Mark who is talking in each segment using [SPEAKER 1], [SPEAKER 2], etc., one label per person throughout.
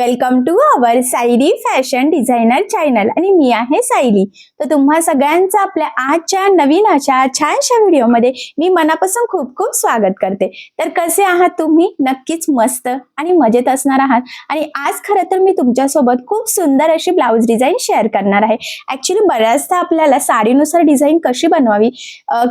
[SPEAKER 1] Welcome to our Sayali fashion designer channel आणि मी आहे सायली. तर तुम्हा सगळ्यांचं आपल्या आजच्या नवीन अशा छानशा व्हिडिओमध्ये मी मनापासून खूप खूप स्वागत करते. तर कसे आहात तुम्ही? नक्कीच मस्त आणि मजेत असणार आहात. आणि आज खरं तर मी तुमच्यासोबत खूप सुंदर अशी ब्लाऊज डिझाईन शेअर करणार आहे. ॲक्च्युली बऱ्याचदा आपल्याला साडीनुसार डिझाईन कशी बनवावी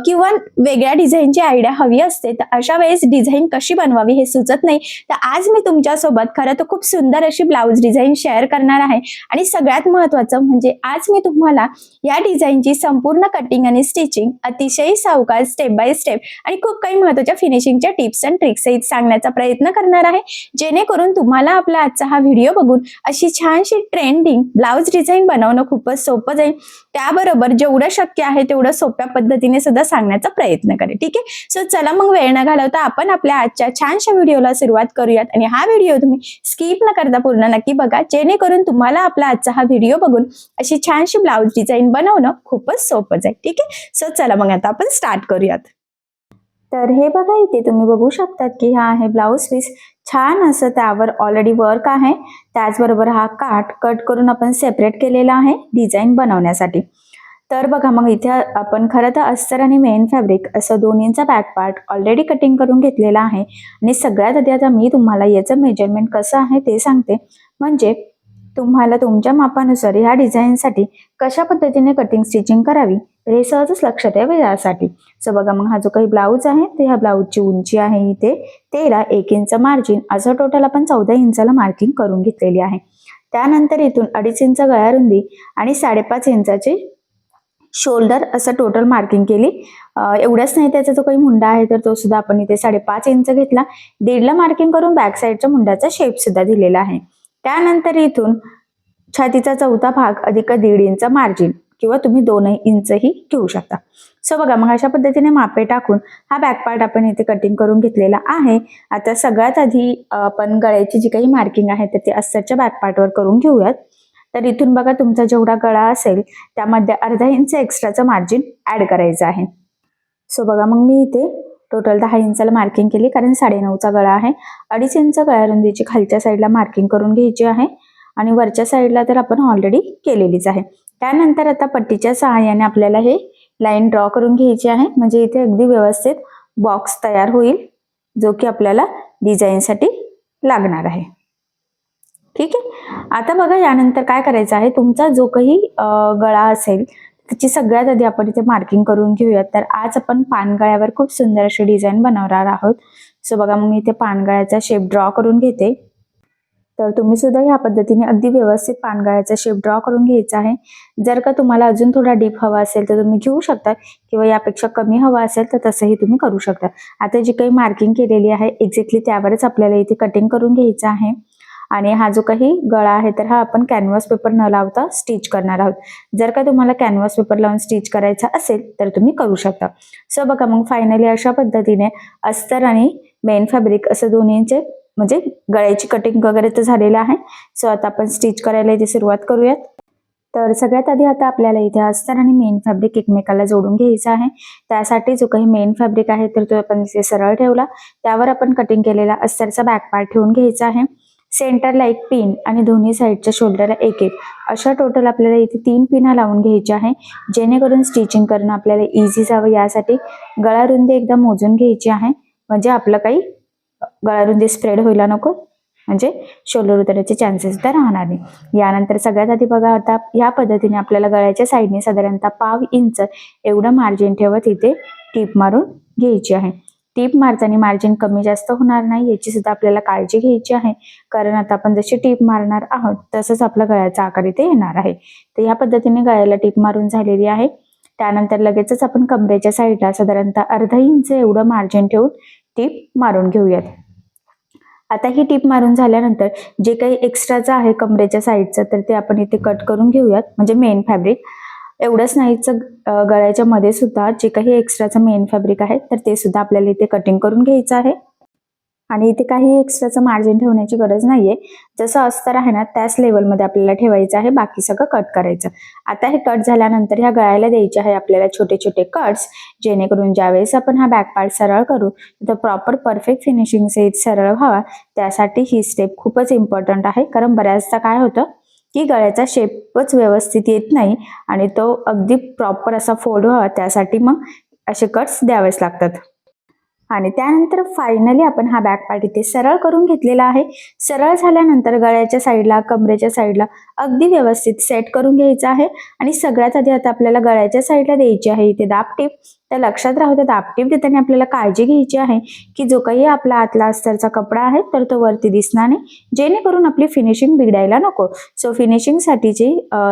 [SPEAKER 1] किंवा वेगळ्या डिझाईनची आयडिया हवी असते तर अशा वेळेस डिझाईन कशी बनवावी हे सुचत नाही. तर आज मी तुमच्यासोबत खरं तर खूप सुंदर अशी ब्लाऊज डिझाईन शेअर करणार आहे. आणि सगळ्यात महत्वाचं म्हणजे आज मी तुम्हाला या डिझाईनची संपूर्ण कटिंग आणि स्टिचिंग अतिशय सावकाश स्टेप बाय स्टेप आणि खूप काही महत्त्वाच्या फिनिशिंगच्या टिप्स अँड ट्रिक्स सांगण्याचा प्रयत्न करणार आहे. जेणेकरून तुम्हाला आपला आजचा हा व्हिडिओ बघून अशी छानशी ट्रेंडिंग ब्लाऊज डिझाईन बनवणं खूपच सोपं जाईल. त्याबरोबर जेवढं शक्य आहे तेवढं सोप्या पद्धतीने सुद्धा सांगण्याचा प्रयत्न करेल ठीक आहे? सो चला मग वेळ न घालवता आपण आपल्या आजच्या छानशा व्हिडिओला सुरुवात करूयात. आणि हा व्हिडिओ तुम्ही स्किप न करता पूर्ण नक्की बघा. जेणेकरून तुम्हाला आपला आजचा हा व्हिडिओ बघून अशी छानशी ब्लाऊज डिझाईन बनवणं खूपच सोपं जाईल ठीक आहे? सो चला मग आता आपण स्टार्ट करूयात. तर हे बघा इथे तुम्ही बघू शकतात की हा आहे ब्लाऊज पीस छान असं त्यावर ऑलरेडी वर्क आहे. त्याचबरोबर हा काठ कट करून आपण सेपरेट केलेला आहे डिझाईन बनवण्यासाठी. तर बघा मग इथे आपण खरं तर अस्तर आणि मेन फॅब्रिक असं दोन्हींचा बॅक पार्ट ऑलरेडी कटिंग करून घेतलेला आहे. आणि सगळ्यात आधी आता मी तुम्हाला याचं मेजरमेंट कसं आहे ते सांगते. म्हणजे तुम्हाला तुमच्या मापानुसार ह्या डिझाईनसाठी कशा पद्धतीने कटिंग स्टिचिंग करावी तर हे सहजच लक्षात यावे यासाठी. सो बघा मग हा जो काही ब्लाऊज आहे ते ह्या ब्लाऊजची उंची आहे इथे. तेरा एक इंच मार्जिन असं टोटल आपण चौदा इंचाला मार्किंग करून घेतलेली आहे. त्यानंतर इथून अडीच इंच गळ्यारुंदी आणि साडेपाच इंचाची शोल्डर असं टोटल मार्किंग केली. एवढंच नाही त्याचा जो काही मुंडा आहे तर तो सुद्धा आपण इथे साडेपाच इंच घेतला. दीडला मार्किंग करून बॅक साईडच्या मुंड्याचा शेप सुद्धा दिलेला आहे. त्यानंतर इथून छातीचा चौथा भाग अधिक दीड इंच मार्जिन किंवा तुम्ही दोनही इंचही घेऊ शकता. सो बघा मग अशा पद्धतीने मापे टाकून हा बॅक पार्ट आपण इथे कटिंग करून घेतलेला आहे. आता सगळ्यात आधी आपण गळ्याची जी काही मार्किंग आहे तर ते अस्तरच्या बॅक पार्टवर करून घेऊयात. तर इथून बघा तुमचा जेवढा गळा असेल त्यामध्ये अर्धा इंच एक्स्ट्राचं मार्जिन ऍड करायचं आहे. सो बघा मग मी इथे टोटल दहा इंचाला मार्किंग केली कारण साडेनऊचा गळा आहे. अडीच इंच गळ्यारुंदीची खालच्या साईडला मार्किंग करून घ्यायची आहे. आणि वरच्या साईडला तर आपण ऑलरेडी केलेलीच आहे. त्यानंतर आता पट्टीच्या सहाय्याने आपल्याला हे लाईन ड्रॉ करून घ्यायची आहे. म्हणजे इथे अगदी व्यवस्थित बॉक्स तयार होईल जो की आपल्याला डिझाईनसाठी लागणार आहे. ठीक आहे? आता बघा यानंतर काय करायचं आहे? तुमचा जो काही गळा असेल त्याची सगळ्यात आधी आपण इथे मार्किंग करून घेऊयात. तर आज आपण पानगळ्यावर खूप सुंदर अशी डिझाईन बनवणार आहोत. सो बघा मग मी इथे पानगळ्याचा शेप ड्रॉ करून घेते. तर तुम्ही सुद्धा ह्या पद्धतीने अगदी व्यवस्थित पानगळ्याचा शेप ड्रॉ करून घ्यायचा आहे. जर का तुम्हाला अजून थोडा डीप हवा असेल तर तुम्ही घेऊ शकता. किंवा यापेक्षा कमी हवा असेल तर तसंही तुम्ही करू शकता. आता जी काही मार्किंग केलेली आहे एक्झॅक्टली त्यावरच आपल्याला इथे कटिंग करून घ्यायचं आहे. आणि हा जो काही गळा आहे तर हा आपण कॅनव्हास पेपर न लावता स्टिच करणार आहोत. जर का तुम्हाला कॅनव्हास पेपर लावून स्टिच करायचा असेल तर तुम्ही करू शकता. सो बघा मग फायनली अशा पद्धतीने अस्तर आणि मेन फॅब्रिक असं दोन्हीचे म्हणजे गळ्याची कटिंग वगैरे तर झालेलं आहे. सो आता आपण स्टिच करायला इथे सुरुवात करूयात. तर सगळ्यात आधी आता आपल्याला इथे अस्तर आणि मेन फॅब्रिक एकमेकाला जोडून घ्यायचं आहे. त्यासाठी जो काही मेन फॅब्रिक आहे तर तो आपण इथे सरळ ठेवला. त्यावर आपण कटिंग केलेला अस्तरचा बॅक पार्ट ठेवून घ्यायचा आहे. सेंटरला एक पिन आणि दोन्ही साईडच्या शोल्डरला एक एक. अशा टोटल आपल्याला इथे तीन पिना लावून घ्यायच्या आहे. जेणेकरून स्टिचिंग करणं आपल्याला इझी जावं यासाठी. गळारुंदी एकदा मोजून घ्यायची आहे. म्हणजे आपलं काही गळारुंदी स्प्रेड व्हायला नको. म्हणजे शोल्डर उतरण्याचे चान्सेस तर राहणार नाही. यानंतर सगळ्यात आधी बघा आता या पद्धतीने आपल्याला गळ्याच्या साईडने साधारणतः पाव इंच एवढं मार्जिन ठेवत इथे टीप मारून घ्यायची आहे. टीप मारताना मार्जिन कमी जास्त होणार नाही याची सुद्धा आपल्याला काळजी घ्यायची आहे. कारण आता आपण जशी टीप मारणार आहोत तसंच आपला गळ्याचा आकार इथे येणार आहे. तर या पद्धतीने गळ्याला टीप मारून झालेली आहे. त्यानंतर लगेचच आपण कमरेच्या साईडला साधारणतः अर्धा इंच एवढं मार्जिन ठेवून टीप मारून घेऊयात. आता ही टीप मारून झाल्यानंतर जे काही एक्स्ट्राचं आहे कमरेच्या साईडचं तर ते आपण इथे कट करून घेऊयात. म्हणजे मेन फॅब्रिक एवढंच नाहीच गळ्याच्या मध्ये सुद्धा जे काही एक्स्ट्राचं मेन फॅब्रिक आहे तर ते सुद्धा आपल्याला इथे कटिंग करून घ्यायचं आहे. आणि इथे काही एक्स्ट्राचं मार्जिन ठेवण्याची गरज नाहीये. जसं अस्तर आहे ना त्याच लेवलमध्ये आपल्याला ठेवायचं आहे बाकी सगळं कट करायचं. आता हे कट झाल्यानंतर ह्या गळ्याला द्यायचे आहे आपल्याला छोटे छोटे कट्स जेणेकरून ज्यावेळेस आपण हा बॅक पार्ट सरळ करू तर प्रॉपर परफेक्ट फिनिशिंग सहित सरळ व्हावा. त्यासाठी ही स्टेप खूपच इम्पॉर्टंट आहे. कारण बऱ्याचदा काय होतं की गळ्याचा शेपच व्यवस्थित येत नाही आणि तो अगदी प्रॉपर असा फोल्ड व्हावा त्यासाठी मग असे कट्स द्यावेच लागतात. आणि त्यानंतर फायनली आपण हा बॅक पार्ट इथे सरळ करून घेतलेला आहे. सरळ झाल्यानंतर गळ्याच्या साईडला कमरेच्या साईडला अगदी व्यवस्थित सेट करून घ्यायचा आहे. आणि सगळ्यात आधी आता आपल्याला गळ्याच्या साईडला द्यायची आहे इथे दापटीप तर लक्षात राहू त्या दापटीप देताना आपल्याला काळजी घ्यायची आहे की जो काही आपला आतला अस्तरचा कपडा आहे तर तो वरती दिसणार नाही. जेणेकरून आपली फिनिशिंग बिघडायला नको. सो फिनिशिंगसाठीची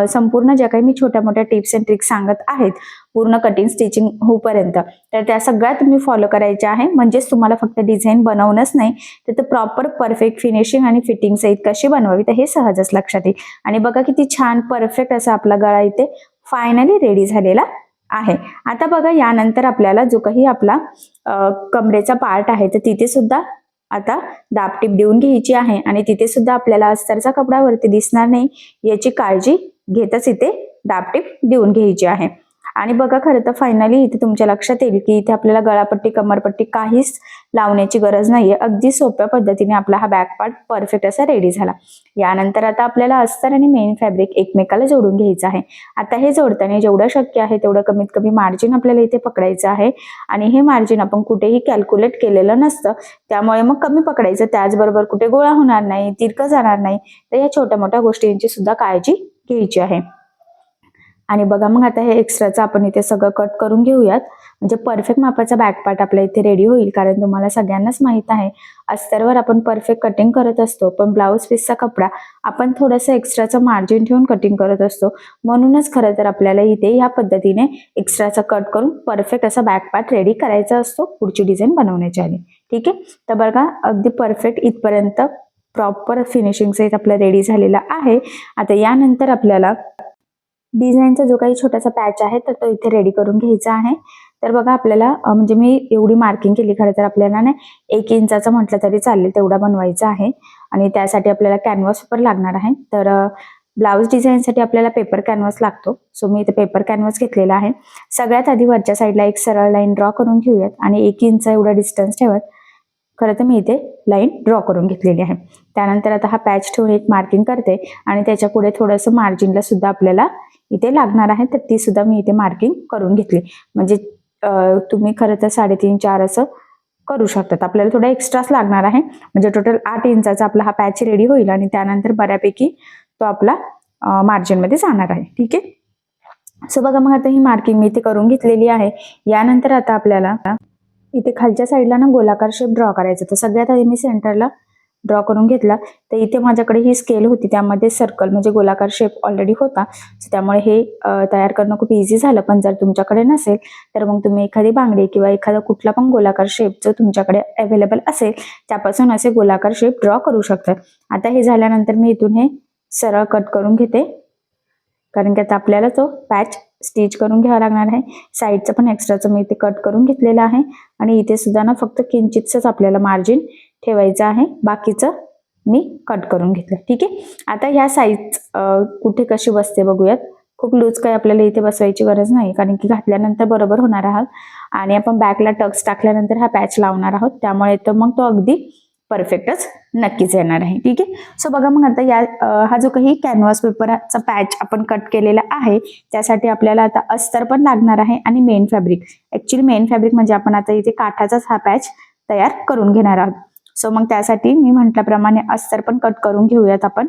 [SPEAKER 1] संपूर्ण ज्या काही मी छोट्या मोठ्या टिप्स अँड ट्रिक्स सांगत आहेत पूर्ण कटिंग स्टिचिंग होईपर्यंत तर त्या सगळ्या तुम्ही फॉलो करायच्या आहे. म्हणजेच तुम्हाला फक्त डिझाईन बनवणंच नाही तर ते प्रॉपर परफेक्ट फिनिशिंग आणि फिटिंग सहित कशी बनवावी? तर हे सहजच लक्षात येईल. आणि बघा किती छान परफेक्ट असा आपला गळा इथे फायनली रेडी झालेला आहे. आता बघा यानंतर आपल्याला जो काही आपला कमरेचा पार्ट आहे तर तिथे सुद्धा आता दापटीप देऊन घ्यायची आहे. आणि तिथे सुद्धा आपल्याला अस्तरचा कपडा वरती दिसणार नाही याची काळजी घेतच इथे दापटीप देऊन घ्यायची आहे. आणि बघा खरं तर फायनली इथे तुमच्या लक्षात येईल की इथे आपल्याला गळापट्टी कमरपट्टी काहीच लावण्याची गरज नाहीये. अगदी सोप्या पद्धतीने आपला हा बॅक पार्ट परफेक्ट असा रेडी झाला. यानंतर आता आपल्याला अस्तर आणि मेन फॅब्रिक एकमेकाला जोडून घ्यायचं आहे. आता हे जोडताना जेवढं शक्य आहे तेवढं कमीत कमी मार्जिन आपल्याला इथे पकडायचं आहे. आणि हे मार्जिन आपण कुठेही कॅल्क्युलेट केलेलं नसतं. त्यामुळे मग कमी पकडायचं त्याचबरोबर कुठे गोळा होणार नाही तिरकं जाणार नाही. तर या छोट्या मोठ्या गोष्टींची सुद्धा काळजी घ्यायची आहे. आणि बघा मग आता हे एक्स्ट्राचं आपण इथे सगळं कट करून घेऊयात. म्हणजे परफेक्ट मापाचा बॅक पार्ट आपल्या इथे रेडी होईल कारण तुम्हाला सगळ्यांनाच माहीत आहे. अस्तरवर आपण परफेक्ट कटिंग करत असतो पण ब्लाऊज पीसचा कपडा आपण थोडंसं एक्स्ट्राचं मार्जिन ठेवून कटिंग करत असतो. म्हणूनच खरं तर आपल्याला इथे ह्या पद्धतीने एक्स्ट्राचा कट करून परफेक्ट असा बॅक पार्ट रेडी करायचा असतो पुढची डिझाईन बनवण्याच्या आधी. ठीक आहे? तर बघा अगदी परफेक्ट इथपर्यंत प्रॉपर फिनिशिंग सहित आपला रेडी झालेला आहे. आता यानंतर आपल्याला डिझाईनचा जो काही छोटासा पॅच आहे तर तो इथे रेडी करून घ्यायचा आहे. तर बघा आपल्याला म्हणजे मी एवढी मार्किंग केली खरं तर आपल्याला ना एक इंचाचं म्हटलं तरी चालेल तेवढा बनवायचा आहे. आणि त्यासाठी आपल्याला कॅनव्हास पेपर लागणार आहे. तर ब्लाऊज डिझाईनसाठी आपल्याला पेपर कॅनव्हास लागतो. सो मी इथे पेपर कॅनव्हास घेतलेला आहे. सगळ्यात आधी वरच्या साईडला एक सरळ लाईन ड्रॉ करून घेऊयात. आणि एक इंच एवढा डिस्टन्स ठेवत खरं तर मी इथे लाईन ड्रॉ करून घेतलेली आहे. त्यानंतर आता हा पॅच ठेवून एक मार्किंग करते आणि त्याच्या पुढे थोडंसं मार्जिनला सुद्धा आपल्याला इथे लागणार आहे तर ती सुद्धा मी इथे मार्किंग करून घेतली. म्हणजे तुम्ही खरं तर साडेतीन चार असं करू शकतात. आपल्याला थोडा एक्स्ट्राच लागणार आहे. म्हणजे टोटल आठ इंचाचा आपला हा पॅच रेडी होईल आणि त्यानंतर बऱ्यापैकी तो आपला मार्जिनमध्ये जाणार आहे. ठीक आहे? सो बघा मग आता ही मार्किंग मी इथे करून घेतलेली आहे. यानंतर आता आपल्याला इथे खालच्या साईडला ना गोलाकार शेप ड्रॉ करायचा. तर सगळ्यात आधी मी सेंटरला ड्रॉ करून घेतला. तर इथे माझ्याकडे ही स्केल होती. त्यामध्ये सर्कल म्हणजे गोलाकार शेप ऑलरेडी होता. त्यामुळे हे तयार करणं खूप इझी झालं. पण जर तुमच्याकडे नसेल तर मग तुम्ही एखादी बांगडी किंवा एखादा कुठला पण गोलाकार शेप जो तुमच्याकडे अवेलेबल असेल त्यापासून असे गोलाकार शेप ड्रॉ करू शकतात आता हे झाल्यानंतर मी इथून हे सरळ कट करून घेते. कारण की आता आपल्याला तो पॅच स्टिच करून घ्यावा लागणार आहे. साईडचं पण एक्स्ट्राचं मी इथे कट करून घेतलेलं आहे. आणि इथे सुद्धा ना फक्त किंचितच आपल्याला मार्जिन ठेवायचं आहे. बाकीचं मी कट करून घेतलं ठीक आहे? आता ह्या साईज कुठे कशी बसते बघूयात. खूप लूज काही आपल्याला इथे बसवायची गरज नाही. कारण की घातल्यानंतर बरोबर होणार आहात. आणि आपण बॅकला टक्स टाकल्यानंतर हा पॅच लावणार आहोत. त्यामुळे तर मग तो अगदी परफेक्टच नक्कीच येणार आहे. ठीक आहे? सो बघा मग आता या हा जो काही कॅनव्हास पेपरचा पॅच आपण कट केलेला आहे त्यासाठी आपल्याला आता अस्तर पण लागणार आहे आणि main fabric actually main fabric म्हणजे आपण आता इथे काठाचाच हा पॅच तयार करून घेणार आहोत. सो मग त्यासाठी मी म्हटल्याप्रमाणे अस्तर पण कट करून घेऊयात आपण.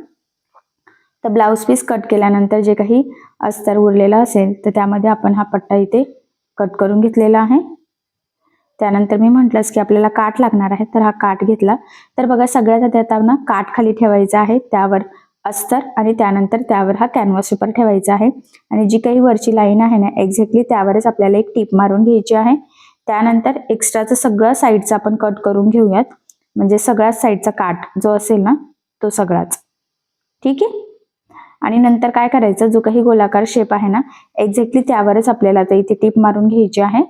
[SPEAKER 1] तर ब्लाऊज पीस कट केल्यानंतर जे काही अस्तर उरलेलं असेल तर त्यामध्ये आपण हा पट्टा इथे कट करून घेतलेला आहे. त्यानंतर मी म्हटलंच की आपल्याला काठ लागणार आहे तर हा काठ घेतला. तर बघा सगळ्यात आधी आता ना काठ खाली ठेवायचा आहे त्यावर अस्तर आणि त्यानंतर त्यावर हा कॅनव्हास पेपर ठेवायचा आहे. आणि जी काही वरची लाईन आहे ना एक्झॅक्टली त्यावरच आपल्याला एक टीप मारून घ्यायची आहे. त्यानंतर एक्स्ट्राचं सगळं साईडचं आपण कट करून घेऊयात. म्हणजे सगळ्याच साईडचा काठ जो असेल ना तो सगळाच. ठीक आहे? आणि नंतर काय करायचं? जो काही गोलाकार शेप आहे ना एक्झॅक्टली त्यावरच आपल्याला आता इथे टीप मारून घ्यायची आहे.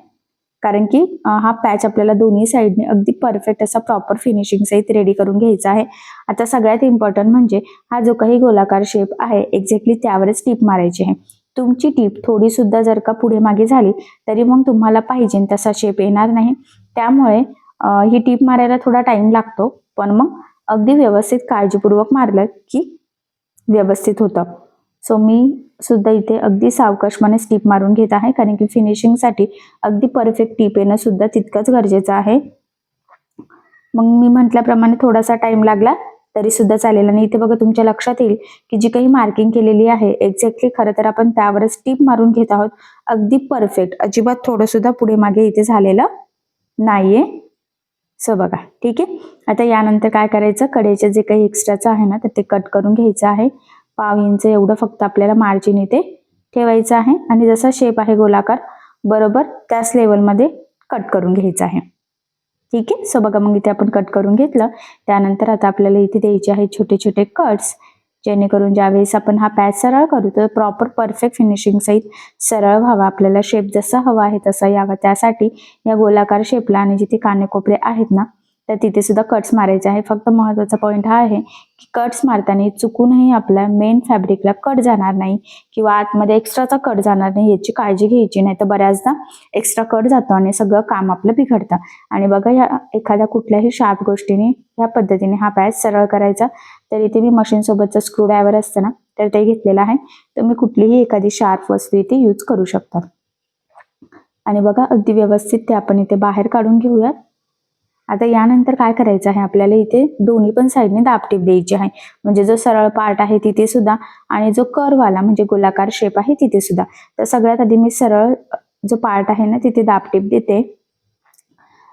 [SPEAKER 1] कारण की हा पॅच आपल्याला दोन्ही साईडने अगदी परफेक्ट असा प्रॉपर फिनिशिंग सहित रेडी करून घ्यायचा आहे. आता सगळ्यात इम्पॉर्टंट म्हणजे हा जो काही गोलाकार शेप आहे एक्झॅक्टली त्यावरच टीप मारायची आहे. तुमची टीप थोडी सुद्धा जर का पुढे मागे झाली तरी मग तुम्हाला पाहिजे तसा शेप येणार नाही. त्यामुळे ही टीप मारायला थोडा टाइम लागतो पण मग अगदी व्यवस्थित काळजीपूर्वक मारलं की व्यवस्थित होतं. सो मी सुद्धा इथे अगदी सावकाशपणे स्टीप मारून घेत आहे. कारण की फिनिशिंगसाठी अगदी परफेक्ट टीप येणं सुद्धा तितकंच गरजेचं आहे. मग मी म्हटल्याप्रमाणे थोडासा टाइम लागला तरी सुद्धा चालेल. आणि इथे बघा तुमच्या लक्षात येईल की जी काही मार्किंग केलेली आहे एक्झॅक्टली खरं तर आपण त्यावरच टीप मारून घेत आहोत. अगदी परफेक्ट अजिबात थोडं सुद्धा पुढे मागे इथे झालेलं नाहीये. सो बघा ठीक आहे? आता यानंतर काय करायचं? कडेचे जे काही एक्स्ट्राचं आहे ना तर ते कट करून घ्यायचं आहे. पाव इंच एवढं फक्त आपल्याला मार्जिन इथे ठेवायचं आहे आणि जसा शेप आहे गोलाकार बरोबर त्याच लेवलमध्ये कट करून घ्यायचं आहे. ठीक आहे? सो बघा मग इथे आपण कट करून घेतलं. त्यानंतर आता आपल्याला इथे द्यायचे आहेत छोटे छोटे कट्स जेणेकरून ज्यावेळेस आपण हा पॅच सरळ करू तर प्रॉपर परफेक्ट फिनिशिंग सहित सरळ व्हावा. आपल्याला शेप जसा हवा आहे तसा यावा. त्यासाठी या गोलाकार शेपला आणि जिथे कानेकोपरे आहेत ना तर तिथे सुद्धा कट्स मारायचे आहे. फक्त महत्त्वाचा पॉईंट हा आहे की कट्स मारताना चुकूनही आपल्या मेन फॅब्रिकला कट जाणार नाही किंवा आतमध्ये एक्स्ट्राचा कट जाणार नाही याची काळजी घ्यायची नाही. तर बऱ्याचदा एक्स्ट्रा कट जातो आणि सगळं काम आपलं बिघडतं. आणि बघा या एखाद्या कुठल्याही शार्प गोष्टीने या पद्धतीने हा पॅच सरळ करायचा. तर इथे मी मशीनसोबतचा स्क्रू ड्रायव्हर असतं ना तर ते घेतलेलं आहे. तुम्ही कुठलीही एखादी शार्प वस्तू इथे यूज करू शकता. आणि बघा अगदी व्यवस्थित ते आपण इथे बाहेर काढून घेऊयात. आता यानंतर काय करायचं आहे? आपल्याला इथे दोन्ही पण साईडने दाबटीप द्यायची आहे. म्हणजे जो सरळ पार्ट आहे तिथे सुद्धा आणि जो करवाला म्हणजे गोलाकार शेप आहे तिथे सुद्धा. तर सगळ्यात आधी मी सरळ जो पार्ट आहे ना तिथे दाबटीप देते.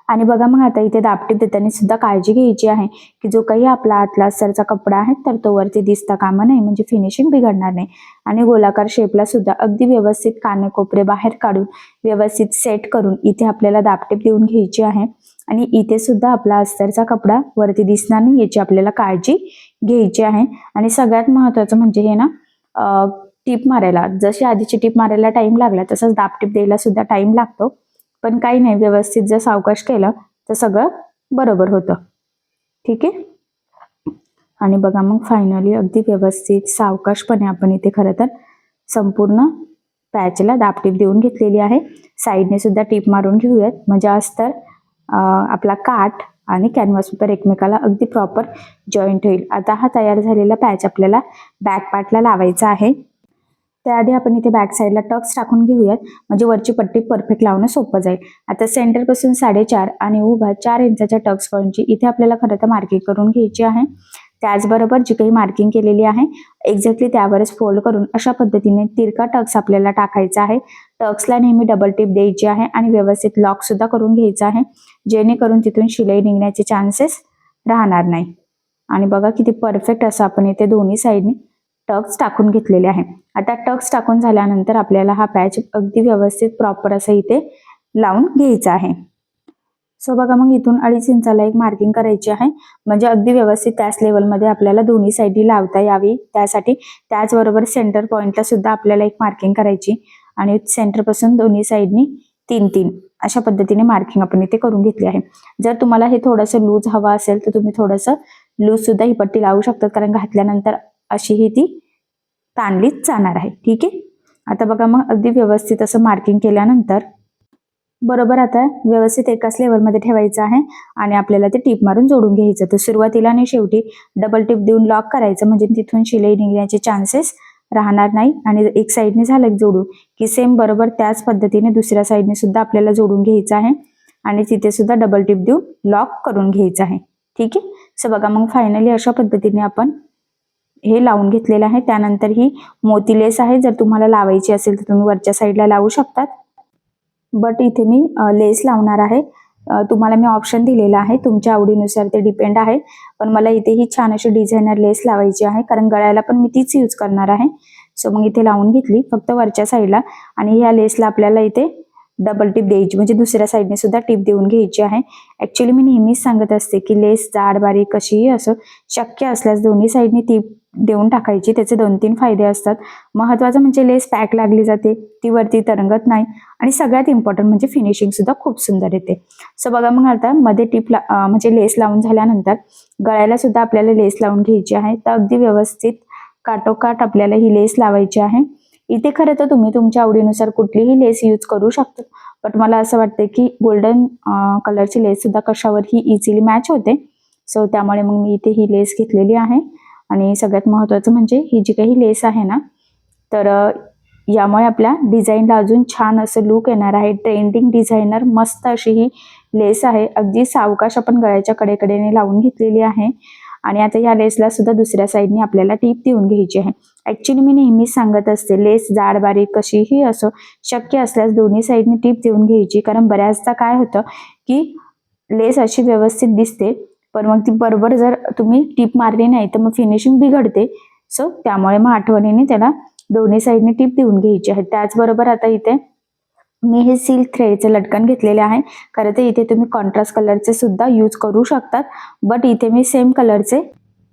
[SPEAKER 1] आणि बघा मग आता इथे दापटीप देताना सुद्धा काळजी घ्यायची आहे की जो काही आपला आतला सरचा कपडा आहे तर तो वरती दिसता कामा नाही म्हणजे फिनिशिंग बिघडणार नाही. आणि गोलाकार शेपला सुद्धा अगदी व्यवस्थित कानेकोपरे बाहेर काढून व्यवस्थित सेट करून इथे आपल्याला दापटीप देऊन घ्यायची आहे. आणि इथे सुद्धा आपला अस्तरचा कपडा वरती दिसणार नाही याची आपल्याला काळजी घ्यायची आहे. आणि सगळ्यात महत्वाचं म्हणजे हे ना टीप मारायला. जशी आधीची टीप मारायला टाइम लागला तसंच दाबटीप द्यायला सुद्धा टाइम लागतो. पण काही नाही व्यवस्थित जर सावकाश केलं तर सगळं बरोबर होतं. ठीक आहे? आणि बघा मग फायनली अगदी व्यवस्थित सावकाशपणे आपण इथे खरं तर संपूर्ण पॅचला दाबटीप देऊन घेतलेली आहे. साईडने सुद्धा टीप मारून घेऊयात. म्हणजे अस्तर आपला काठ आणि कॅनव्हास पेपर एकमेकाला अगदी प्रॉपर जॉईंट होईल. आता हा तयार झालेला पॅच आपल्याला बॅक पार्टला लावायचा आहे. त्याआधी आपण इथे बॅक साईडला टक्स टाकून घेऊयात. म्हणजे वरची पट्टी परफेक्ट लावणं सोपं जाईल. आता सेंटरपासून साडेचार आणि उभा चार इंचाच्या टक्स पॉईंटची इथे आपल्याला खरं तर मार्किंग करून घ्यायची आहे. त्याचबरोबर जी काही मार्किंग केलेली आहे एक्झॅक्टली त्यावरच फोल्ड करून अशा पद्धतीने तिरका टक्स आपल्याला टाकायचा आहे. टक्सला नेहमी डबल टिप द्यायची आहे आणि व्यवस्थित लॉक सुद्धा करून घ्यायचा आहे जेणेकरून तिथून शिलाई निघण्याचे चान्सेस राहणार नाही. आणि बघा किती परफेक्ट असं आपण इथे दोन्ही साईडने टक्स टाकून घेतलेले आहे. आता टक्स टाकून झाल्यानंतर आपल्याला हा पॅच अगदी व्यवस्थित प्रॉपर असं इथे लावून घ्यायचा आहे. सो बघा मग इथून अडीच इंचाला एक मार्किंग करायची आहे. म्हणजे अगदी व्यवस्थित त्याच लेवलमध्ये आपल्याला दोन्ही साईडनी लावता यावी. त्यासाठी त्याचबरोबर सेंटर पॉईंटला सुद्धा आपल्याला एक मार्किंग करायची. आणि सेंटरपासून दोन्ही साईडनी तीन तीन अशा पद्धतीने मार्किंग आपण इथे करून घेतली आहे. जर तुम्हाला हे थोडंसं लूज हवा असेल तर तुम्ही थोडंसं लूज सुद्धा ही पट्टी लावू शकतात. कारण घातल्यानंतर अशी ही ती ताणलीच जाणार आहे. ठीक आहे? आता बघा मग अगदी व्यवस्थित असं मार्किंग केल्यानंतर बरोबर आता व्यवस्थित एकाच लेवलमध्ये ठेवायचं आहे आणि आपल्याला ते टीप मारून जोडून घ्यायचं. तर सुरुवातीला आणि शेवटी डबल टीप देऊन लॉक करायचं म्हणजे तिथून शिलाई निघण्याचे चान्सेस राहणार नाही आणि एक साईडने झालं की जोडू की सेम बरोबर त्याच पद्धतीने दुसऱ्या साईडने सुद्धा आपल्याला जोडून घ्यायचं आहे आणि तिथे सुद्धा डबल टीप देऊन लॉक करून घ्यायचं आहे. ठीक आहे? सो बघा मग फायनली अशा पद्धतीने आपण हे लावून घेतलेलं आहे. त्यानंतर ही मोती लेस आहे. जर तुम्हाला लावायची असेल तर तुम्ही वरच्या साईडला लावू शकतात. बट इथे मी लेस लावणार आहे. तुम्हाला मी ऑप्शन दिलेला आहे. तुमच्या आवडीनुसार ते डिपेंड आहे. पण मला इथे ही छान अशी डिझायनर लेस लावायची आहे. कारण गळ्याला पण मी तीच यूज करणार आहे. सो मग इथे लावून घेतली. फक्त वरच्या साईडला आणि ह्या लेसला आपल्याला इथे डबल टिप द्यायची. म्हणजे दुसऱ्या साईडने सुद्धा टिप देऊन घ्यायची आहे. ऍक्च्युली मी नेहमीच सांगत असते की लेस जाड बारीक कशीही असो शक्य असल्यास दोन्ही साईडने टिप देऊन टाकायची. त्याचे दोन तीन फायदे असतात. महत्वाचं म्हणजे लेस पॅक लागली जाते. ती वरती तरंगत नाही. आणि सगळ्यात इम्पॉर्टंट म्हणजे फिनिशिंग सुद्धा खूप सुंदर येते. सो बघा मग आता मध्ये टिप ला म्हणजे लेस लावून झाल्यानंतर गळ्याला सुद्धा आपल्याला लेस लावून घ्यायची आहे. तर अगदी व्यवस्थित काटोकाट आपल्याला ही लेस लावायची आहे. इथे खरं तर तुम्ही तुमच्या आवडीनुसार कुठलीही लेस यूज करू शकता. बट मला असं वाटतं की गोल्डन कलरची लेस सुद्धा कशावरही इझिली मॅच होते. सो त्यामुळे मग मी इथे ही लेस घेतलेली आहे. आणि सगळ्यात महत्त्वाचं म्हणजे ही जी काही लेस आहे ना तर यामुळे आपल्या डिझाईनला अजून छान असं लुक येणार आहे. ट्रेंडिंग डिझायनर मस्त अशी ही लेस आहे. अगदी सावकाश आपण गळ्याच्या कडेकडेने लावून घेतलेली आहे. आणि आता या लेसला सुद्धा दुसऱ्या साईडने आपल्याला टीप देऊन घ्यायची आहे. ऍक्च्युली मी नेहमीच सांगत असते लेस जाड बारीक कशीही असो शक्य असल्यास दोन्ही साईडने टीप देऊन घ्यायची. कारण बऱ्याचदा काय होतं की लेस अशी व्यवस्थित दिसते पण मग ती बरोबर जर तुम्ही टीप मारली नाही तर मग फिनिशिंग बिघडते. सो त्यामुळे मग आठवणीने त्याला दोन्ही साईडने टीप देऊन घ्यायची आहे. त्याचबरोबर आता इथे मी हे सिल्क थ्रेडचे लटकन घेतलेले आहे. खरं तर इथे तुम्ही कॉन्ट्रास्ट कलरचे सुद्धा यूज करू शकतात बट इथे मी सेम कलरचे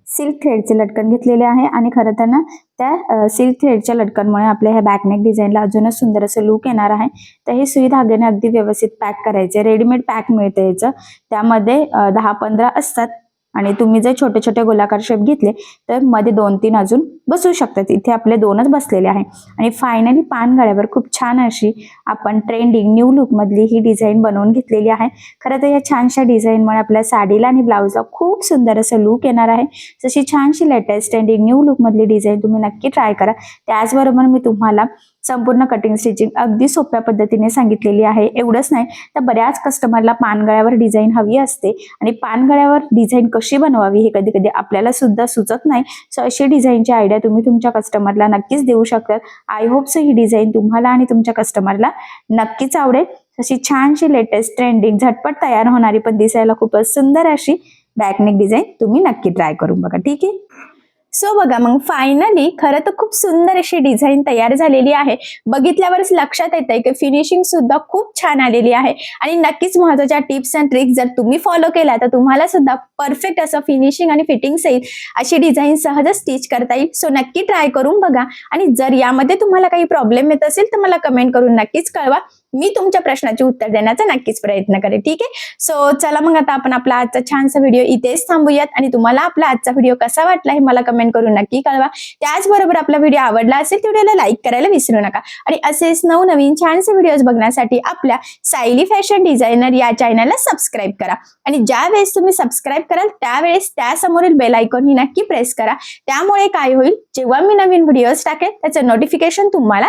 [SPEAKER 1] सिल्क थ्रेडचे लटकन घेतलेले आहे आणि खरं तर ना त्या सिल्क थ्रेडच्या लटकनमुळे आपल्या ह्या बॅकनेक डिझाईनला अजूनच सुंदर असं लुक येणार आहे. तर हे सुई धाग्याने अगदी व्यवस्थित पॅक करायचे रेडीमेड पॅक मिळते याचं. त्यामध्ये दहा पंधरा असतात. आणि तुम्ही जर छोटे छोटे गोलाकार शेप घेतले तर मध्ये दोन तीन अजून बसू शकतात. इथे आपले दोनच बसलेले आहे. आणि फायनली पानगळ्यावर खूप छान अशी आपण ट्रेंडिंग न्यू लुक मधली ही डिझाईन बनवून घेतलेली आहे. खरं तर या छानशा डिझाईनमुळे आपल्या साडीला आणि ब्लाऊजला खूप सुंदर असं लुक येणार आहे. जशी छानशी लेटेस्ट ट्रेंडिंग न्यू लुकमधली डिझाईन तुम्ही नक्की ट्राय करा. त्याचबरोबर मी तुम्हाला संपूर्ण कटिंग स्टिचिंग अगदी सोप्या पद्धतीने सांगितलेली आहे. एवढंच नाही तर बऱ्याच कस्टमरला पानगळ्यावर डिझाईन हवी असते आणि पानगळ्यावर डिझाईन कशी बनवावी हे कधी कधी आपल्याला सुद्धा सुचत नाही. सो अशी डिझाईनची आयडिया तुम्ही तुमच्या कस्टमरला नक्कीच देऊ शकतात आय होप सो ही डिझाईन तुम्हाला आणि तुमच्या कस्टमरला नक्कीच आवडेल. अशी छानशी लेटेस्ट ट्रेंडिंग झटपट तयार होणारी पण दिसायला खूपच सुंदर अशी बॅकनेक डिझाईन तुम्ही नक्की ट्राय करून बघा. ठीक आहे? सो बघा मग फायनली खरं तर खूप सुंदर अशी डिझाईन तयार झालेली आहे. बघितल्यावरच लक्षात येत आहे की फिनिशिंग सुद्धा खूप छान आलेली आहे. आणि नक्कीच महत्त्वाच्या टिप्स अँड ट्रिक्स जर तुम्ही फॉलो केला तर तुम्हाला सुद्धा परफेक्ट असं फिनिशिंग आणि फिटिंग येईल अशी डिझाईन सहज स्टिच करता येईल. सो नक्की ट्राय करून बघा. आणि जर यामध्ये तुम्हाला काही प्रॉब्लेम येत असेल तर मला कमेंट करून नक्कीच कळवा. मी तुमच्या प्रश्नाचे उत्तर देण्याचा नक्कीच प्रयत्न करेल ठीक आहे? सो चला मग आता आपण आपला आजचा छानसा व्हिडिओ इथेच थांबूयात आणि तुम्हाला आपला आजचा व्हिडिओ कसा वाटला हे मला कमेंट करून नक्की कळवा. त्याचबरोबर आपला व्हिडिओ आवडला असेल तेवढ्याला लाईक करायला विसरू नका. आणि असेच नवनवीन छानसे व्हिडिओज बघण्यासाठी आपल्या सायली फॅशन डिझायनर या चॅनलला सबस्क्राईब करा. आणि ज्या वेळेस तुम्ही सबस्क्राईब कराल त्यावेळेस त्यासमोरील बेल आयकॉन ही नक्की प्रेस करा. त्यामुळे काय होईल? जेव्हा मी नवीन व्हिडिओज टाकेल त्याचं नोटिफिकेशन तुम्हाला